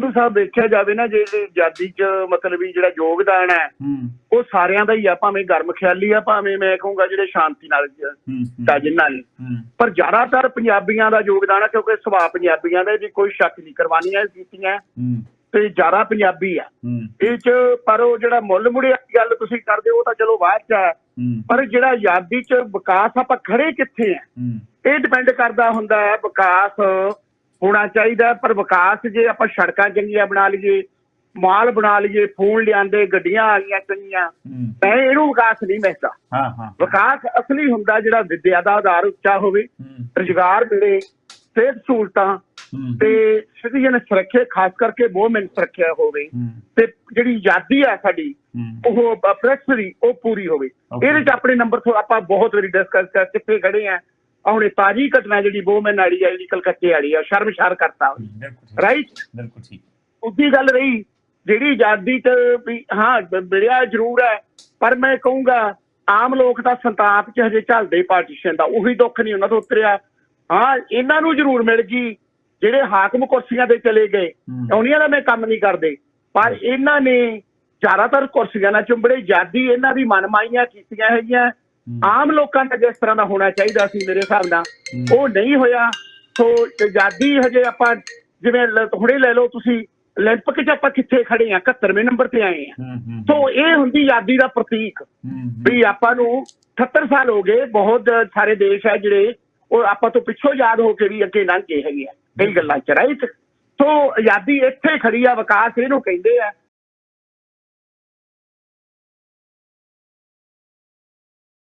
ਸੰਧੂ ਸਾਹਿਬ ਦੇਖਿਆ ਜਾਵੇ ਨਾ ਜਿਹੜੇ ਆਜ਼ਾਦੀ 'ਚ ਮਤਲਬ ਵੀ ਜਿਹੜਾ ਯੋਗਦਾਨ ਹੈ ਉਹ ਸਾਰਿਆਂ ਦਾ ਹੀ ਆ ਭਾਵੇਂ ਗਰਮ ਖਿਆਲੀ ਆ ਭਾਵੇਂ ਮੈਂ ਕਹੂੰਗਾ ਜਿਹੜੇ ਸ਼ਾਂਤੀ ਨਾਲ ਦਾ ਜਿੰਨਾ ਨੇ। ਪਰ ਜ਼ਿਆਦਾਤਰ ਪੰਜਾਬੀਆਂ ਦਾ ਯੋਗਦਾਨ ਹੈ ਕਿਉਂਕਿ ਸੁਭਾਅ ਪੰਜਾਬੀਆਂ ਦਾ ਇਹਦੀ ਕੋਈ ਸ਼ੱਕ ਨਹੀਂ ਕਰਵਾਨੀਆਂ ਕੀਤੀਆਂ। ਤੇ ਜ਼ਿਆਦਾ ਪੰਜਾਬੀ ਆ। ਇਹ ਚ ਪਰ ਉਹ ਜਿਹੜਾ ਮੁੱਲ ਮੁੜਿਆ ਗੱਲ ਤੁਸੀਂ ਕਰਦੇ ਹੋ ਉਹ ਤਾਂ ਚਲੋ ਬਾਅਦ ਚ ਹੂੰ। ਪਰ ਜਿਹੜਾ ਆਜ਼ਾਦੀ ਚ ਵਿਕਾਸ ਆਪਾਂ ਖੜੇ ਕਿੱਥੇ ਆ? ਇਹ ਡਿਪੈਂਡ ਕਰਦਾ ਹੁੰਦਾ ਹੈ ਵਿਕਾਸ ਹੋਣਾ ਚਾਹੀਦਾ ਪਰ ਵਿਕਾਸ ਜੇ ਆਪਾਂ ਸੜਕਾਂ ਚੰਗੀਆਂ ਬਣਾ ਲਈਏ ਮਾਲ ਬਣਾ ਲਈਏ ਫੋਨ ਲਿਆਂਦੇ ਗੱਡੀਆਂ ਆ ਗਈਆਂ ਚੰਗੀਆਂ ਮੈਂ ਇਹਨੂੰ ਵਿਕਾਸ ਨਹੀਂ ਮਿਲਦਾ। ਹਾਂ ਹਾਂ ਵਿਕਾਸ ਅਸਲੀ ਹੁੰਦਾ ਜਿਹੜਾ ਵਿਦਿਆ ਦਾ ਆਧਾਰ ਉੱਚਾ ਹੋਵੇ ਰੁਜ਼ਗਾਰ ਮਿਲੇ ਸਿਹਤ ਸਹੂਲਤਾਂ ਤੇ ਸਿਟੀਜ਼ਨ ਸੁਰੱਖਿਆ ਖਾਸ ਕਰਕੇ ਵੋਮਨ ਸੁਰੱਖਿਆ ਹੋਵੇ ਤੇ ਜਿਹੜੀ ਆਜ਼ਾਦੀ ਆ ਸਾਡੀ ਉਹ ਪ੍ਰੈਸਰੀ ਉਹ ਪੂਰੀ ਹੋਵੇ. ਇਹਦੇ ਚ ਆਪਣੇ ਨੰਬਰ ਤੋਂ ਆਪਾਂ ਬਹੁਤ ਵਾਰੀ ਡਿਸਕਸ ਕਰ ਕਿੱਥੇ ਖੜੇ ਆ ਜਿਹੜੀ ਵੋਮਨ ਵਾਲੀ ਆ ਜਿਹੜੀ ਕਲਕੱਤੇ ਵਾਲੀ ਆ ਸ਼ਰਮਸ਼ਾਰ ਕਰਤਾ ਬਿਲਕੁਲ ਠੀਕ ਰਾਈਟ ਬਿਲਕੁਲ ਠੀਕ। ਉਦੀ ਗੱਲ ਰਹੀ ਜਿਹੜੀ ਆਜ਼ਾਦੀ ਚ ਵੀ ਹਾਂ ਮਿਲਿਆ ਜ਼ਰੂਰ ਹੈ ਪਰ ਮੈਂ ਕਹੂੰਗਾ ਆਮ ਲੋਕ ਤਾਂ ਸੰਤਾਪ ਚ ਹਜੇ ਚੱਲਦੇ ਪਾਰਟੀਸ਼ਨ ਦਾ ਉਹੀ ਦੁੱਖ ਨਹੀਂ ਉਹਨਾਂ ਤੋਂ ਉਤਰਿਆ। ਹਾਂ ਇਹਨਾਂ ਨੂੰ ਜ਼ਰੂਰ ਮਿਲ ਗਈ ਜਿਹੜੇ ਹਾਕਮ ਕੁਰਸੀਆਂ ਤੇ ਚਲੇ ਗਏ। ਉਹਨੀਆਂ ਦਾ ਮੈਂ ਕੰਮ ਨਹੀਂ ਕਰਦੇ ਪਰ ਇਹਨਾਂ ਨੇ ਜ਼ਿਆਦਾਤਰ ਕੁਰਸੀਆਂ ਨਾਲ ਚੁੰਬੜੇ ਆਜ਼ਾਦੀ ਇਹਨਾਂ ਦੀ ਮਨਮਾਈਆਂ ਕੀਤੀਆਂ ਹੈਗੀਆਂ ਆਮ ਲੋਕਾਂ ਦਾ ਜਿਸ ਤਰ੍ਹਾਂ ਦਾ ਹੋਣਾ ਚਾਹੀਦਾ ਸੀ ਮੇਰੇ ਹਿਸਾਬ ਨਾਲ ਹੂੰ। ਉਹ ਨਹੀਂ ਹੋਇਆ ਸੋ ਆਜ਼ਾਦੀ ਹਜੇ ਆਪਾਂ ਜਿਵੇਂ ਲ- ਹੁਣੇ ਲੈ ਲਓ ਤੁਸੀਂ 올림픽 'ਚ ਆਪਾਂ ਕਿੱਥੇ ਖੜੇ ਆ 71ਵੇਂ ਨੰਬਰ ਤੇ ਆਏ ਆ ਹੂੰ ਹੂੰ ਸੋ ਇਹ ਹੁੰਦੀ ਆਜ਼ਾਦੀ ਦਾ ਪ੍ਰਤੀਕ ਹੂੰ ਵੀ ਆਪਾਂ ਨੂੰ 78 ਸਾਲ ਹੋ ਗਏ ਬਹੁਤ ਸਾਰੇ ਦੇਸ਼ ਹੈ ਜਿਹੜੇ ਉਹ ਆਪਾਂ ਤੋਂ ਪਿੱਛੋਂ ਯਾਦ ਹੋ ਕੇ ਵੀ ਅੱਗੇ ਲੰਘ ਗਏ ਹੈਗੇ ਆ ਕਈ ਗੱਲਾਂ ਚ ਰਾਈਟ ਸੋ ਆਜ਼ਾਦੀ ਇੱਥੇ ਖੜੀ ਆ ਵਿਕਾਸ ਇਹਨੂੰ ਕਹਿੰਦੇ ਆ